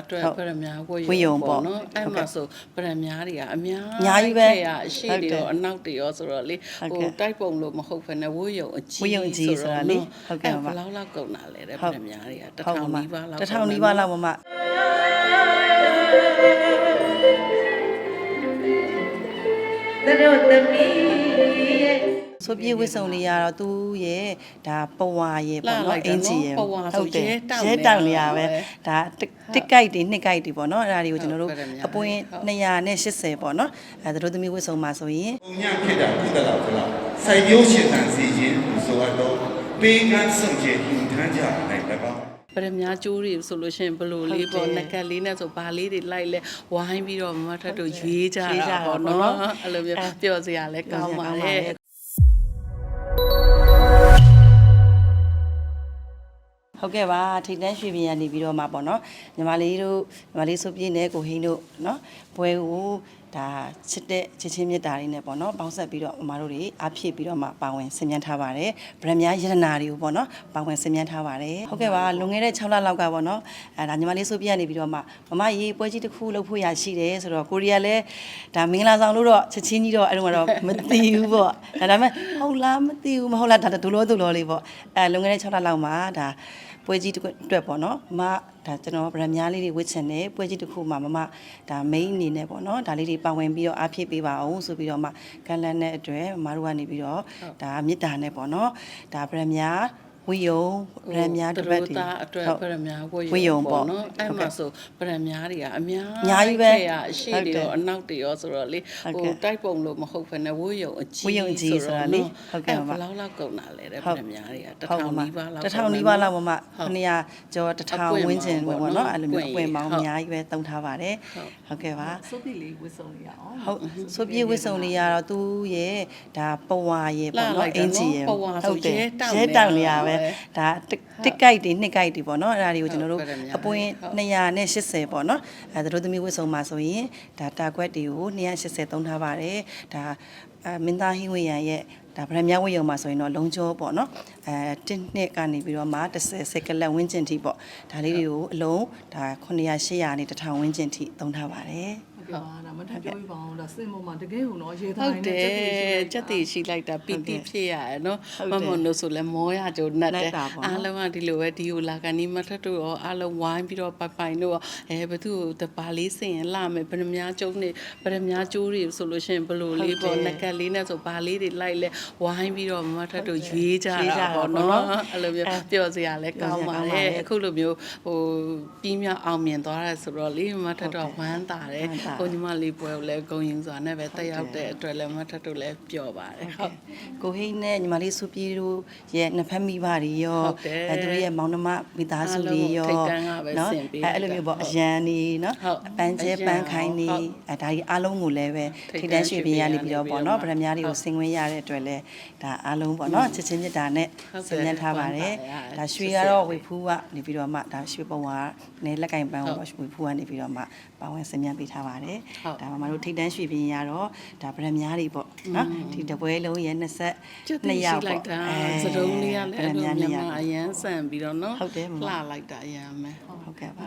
အတွက်ဟုတ်ဗရမများဝဝတ်ရုံရုံပေါ့ပေါ့နော်အဲ့ဟုတ်ကဲ့မှာဆိုဗရမများတွေကအများအများကြီးပဲထည့်ရအရှိတွေဟုတ်တယ်ရောအနောက်တွေရောဆိုတော့လေဟုတ်ဟိုကဲ့တိုက်ပုံလို့မဟုတ်ဘဲနဲ့ဝတ်ရုံအကြီးဝတ်ရုံအကြီးဆိုတာလေနော်ဟုတ်ကဲ့အဲ့ပါဘယ်လောက်လောက်ကုန်တာလဲတဲ့ဟုဗတ်ရမများတွေကတစ်ဟုတ်ထောင်ပါနီးပါးလောက်တစ်ထောင်နီးပါးလောက်ပါမသတို့သမီးရဲ့ ဆိုပြေဝစ်စုံလေးရတော့သူ့ရဲ့ဒါပဝါရဲ့ပေါ့လှနော်လိုက်တာအင်ဂျီရဲ့နော်ပဝါဆိုရဲတောက်ရဲနေတောက်နေရရပဲပဲဒါတစ်တစ်ကိုက်တွေနှစ်ကိုက်တွေပေါ့နော်အဲ့ဒါတွေကိုကျွန်တော်တို့ဟုတ်ကဲ့ဗျာအပွင့်ဟုတ်280ပေါ့နော်အဲသူတို့သမီးဝစ်စုံမှာဆိုရင်ပုံညဖြစ်တာကုသလောက်သလားစိုက်ပျိုးရှင်သန်စီခြင်းဟူဆိုအပ်သောပေးကမ်းစွန့်ကြဲလှူထမ်းကြနိုင်၎င်းဗရမများကျိုးတွေဆိုလို့ရှိရင်ဘယ်လိုလေးဟုတ်ပေါ့တယ်နက်ကက်လေးနဲ့ဆိုဘာလေးတွေလိုက်လဲဝိုင်းပြီးတော့မမထက်တို့ရွေးကြရွေးကြတာတာပေါ့ပေါ့နော်နော်အဲ့လိုမျိုးအဲပျော်စရာလဲကောင်းပါလေ ဟုတ်ကဲ့ပါထိတ်တန်းရွှေပြည်ကနေပြီးတော့မှပေါ့နော်ညီမလေးတို့ညီမလေးဆိုပြင်းနဲ့ကိုဟင်းတို့နော်ပွဲကိုဒါချစ်တဲ့ချစ်ချင်းမြတ်တာတွေနဲ့ပေါ့နော်ပေါင်းဆက်ပြီးတော့အမတို့တွေအဖြစ်ပြီးတော့မှပါဝင်ဆင်မြန်းထားပါတယ်ဗရမများယရနာတွေကိုပေါ့နော်ပါဝင်ဆင်မြန်းထားပါတယ်ဟုတ်ကဲ့ပါလွန်ခဲ့တဲ့6လလောက်ကပေါ့နော်အဲဒါညီမလေးဆိုပြကနေပြီးတော့မှမမရေးပွဲကြီးတစ်ခုလုပ်ဖို့ရရှိတယ်ဆိုတော့ကိုရီးယားလည်းဒါမင်္ဂလာဆောင်လို့တော့ချစ်ချင်းကြီးတော့အဲ့တော့တော့မသိဘူးပေါ့ဒါဒါပေမဲ့ဟုတ်လားမသိဘူးမဟုတ်လားဒါဒူလို့ဒူလို့လေးပေါ့အဲလွန်ခဲ့တဲ့6လလောက်မှာဒါ ပွဲကြီးတစ်ခုအတွက်ပေါ့နော်မဒါကျွန်တော်ဗရမများလေးတွေဝစ်ချင်တယ်ပွဲကြီးတစ်ခုမှာမမဒါ main အနေနဲ့ပေါ့နော်ဒါလေးတွေပါဝင်ပြီးတော့အားဖြစ်ပေးပါအောင်ဆိုပြီးတော့မှကန်လန်းတဲ့အတွက်မတို့ကနေပြီးတော့ဒါမေတ္တာနဲ့ပေါ့နော်ဒါဗရမများ ဝီယုံဗရမများတစ်ပတ်သူတို့သားအတွက်ဟုတ်ဗရမများဝဝတ်ရုံရုံပေါ့ပေါ့နော်အဲ့ဟုတ်ကဲ့မှာဆိုဗရမများတွေကအများအများကြီးပဲထည့်ရအရှိတွေဟုတ်တယ်ရောအနောက်တွေရောဆိုတော့လေဟုတ်ဟိုကဲ့တိုက်ပုံလို့မဟုတ်ဘဲနဲ့ဝတ်ရုံအကြီးဝတ်ရုံအကြီးဆိုတာလေနော်ဟုတ်ကဲ့အဲ့ပါဘယ်လောက်လောက်ကုန်တာလဲတဲ့ဗဟုတ်ရမများတွေကတစ်ဟုတ်ထောင်ပါနီးပါးလောက်တစ်ထောင်နီးပါးလောက်မမဟုတ်ခဏရကျော်တစ်ထောင်အပွင့်ဝန်းကျင်မောပေါ့င်နော်ပေါ့အဲ့လိုမျိုးနော်အပွင့်မောင်းဟုတ်အများကြီးပဲတုံထားပါတယ်ဟုတ်ဟုတ်ကဲ့ပါစုပ်ပီလေးဝစ်စုံရအောင်ဟုတ်ဆိုပြေဝစ်စုံလေးရတော့သူ့ရဲ့ဒါပဝါရဲ့ပေါ့လှလိုက်နော်တာအင်ဂျီရဲ့နော်ပဝါဆိုတယ်ရဲတောက်ရဲတောက်နေနေရရပဲပဲဒါတစ်တစ်ကိုက်တွေနှစ်ကိုက်တွေပေါ့နော်အဲ့ဒါတွေကိုကျွန်တော်တို့ဟုတ်ပါတယ်အပွင့်ဟုတ်280ပေါ့နော်အဲသူတို့သမီးဝစ်စုံမှာဆိုရင်ဒါတာကွက်တွေကို280သုံးထားပါတယ်ဒါအဲမင်းသားဟင်းဝေရန်ရဲ့ဒါဗရမ ्या ဝေယုံမှာဆိုရင်တော့လုံးကျော်ပေါ့နော်အဲတစ်နှစ်ကနေပြီးတော့မှ30စက်ကလက်ဝင်းကျင်ထိပေါ့ဒါလေးတွေကိုအလုံးဒါ900 800နဲ့1000ဝင်းကျင်ထိသုံးထားပါတယ် ဟုတ်ကဲ့ပါဒါမှထပ်ပြောပြပါအောင်ဒါစင်ပေါ်မှာတကယ်ဟိုတော့ရေဟုသားတ်နေတနဲ့ယ်ကြကြက်က်တည်တည်ရှိလိုက်တာပီဟုတ်တယ်တိဖြစ်ရရဲ့နော်ဟုတ်မတယ်မတို့ဆိုလဲမောရကြုံနဲ့နှတက်ယ်တာပေါ့နော်အားလုံးကဒီလိုပဲဒီကိုလာကန်ဒီမထက်တို့ရောအားလုံးဝိုင်းပြီးတော့ပိုင်ပိုင်တို့ရောအဲဘသူတပါလေးစင်ရင်လာမယ်ဗရမများကျုံနေဗရမများကျိုးတွေဆိုလို့ရှိရင်ဘယ်လိုလေးဟုတ်ပေါ့တယ်နက်ကက်လေးနဲ့ဆိုဘာလေးတွေလိုက်လဲဝိုင်းပြီးတော့မမထက်တို့ရွေးကြရွေးကြတာတာပေါ့ပေါ့နော်နော်အဲ့လိုမျိုးအဲပျော်စရာလဲကောင်းပါပျော်စရာကောင်းပါလေလေအခုလိုမျိုးဟိုပြီးမြောက်အောင်မြင်သွားတယ်ဆိုတော့လေမမထက်တော့ဝမ်းသာတယ်ဝမ်းသာကိုညီမလေးပွဲကိုလည်းဂုံရင်စွာနဲ့ပဲတက်ရောက်တဲ့အတွက်လည်းမထက်တို့လည်းပျော်ပါတယ်ဟုတ်ကိုဟိန်းနဲ့ညီမလေးစုပြေတို့ရဲ့နှစ်ဖက်မိဘတွေရောဟုတ်တယ်အဲသူတို့ရဲ့မောင်နှမမိသားစုတွေရောအားလုံးကိုထိပ်တန်းကပဲဆင်ပေးအဲအဲ့လိုမျိုးပေါ့ဟုတ်အရန်နေနော်ဟုတ်အပန်းကျဲအရန်ပန်းခိုင်းနေဟုတ်အဲဒါကြီးအားလုံးကိုလည်းပဲထိထိပ်တ်တတန်းန်းရွှေပြည်ရနေပြီးတော့ပေါ့နော်ဗရွှေရပြည်မများတွေကိုဟုတ်ဆင်ဝင်ရတဲ့အတွက်လည်းဒါအားလုံးပေါ့နော်ချစ်ချင်းမြတ်တာနဲ့ဟုတ်တယ်ဆင်ញံထားပါတယ်ဝမ်းသာတယ်ဒါရွှေကတော့ဝေဖူးကနေပြီးတော့မှဒါရွှေပုံကနေလက်ကင်ပန်းဟုကိုတ်ဝေဖူးကနေပြီးတော့မှပါဝင်ဆင်ញံပေးထားပါတယ်ပါတယ်ဒါမှမဟုတ်ထိတ်တန်းရွှေပြင်းရတော့ဒါဗရမားတွေပေါ့နော်ဒီတပွဲလုံးရဲ့20နှစ်ရောက်ပေါ့အဲစတုံးလေးကလည်းဗရမားနေရအရန်ဆန်ပြီးတော့နော်လှလိုက်တာအရန်မယ်ဟုတ်ကဲ့ပါ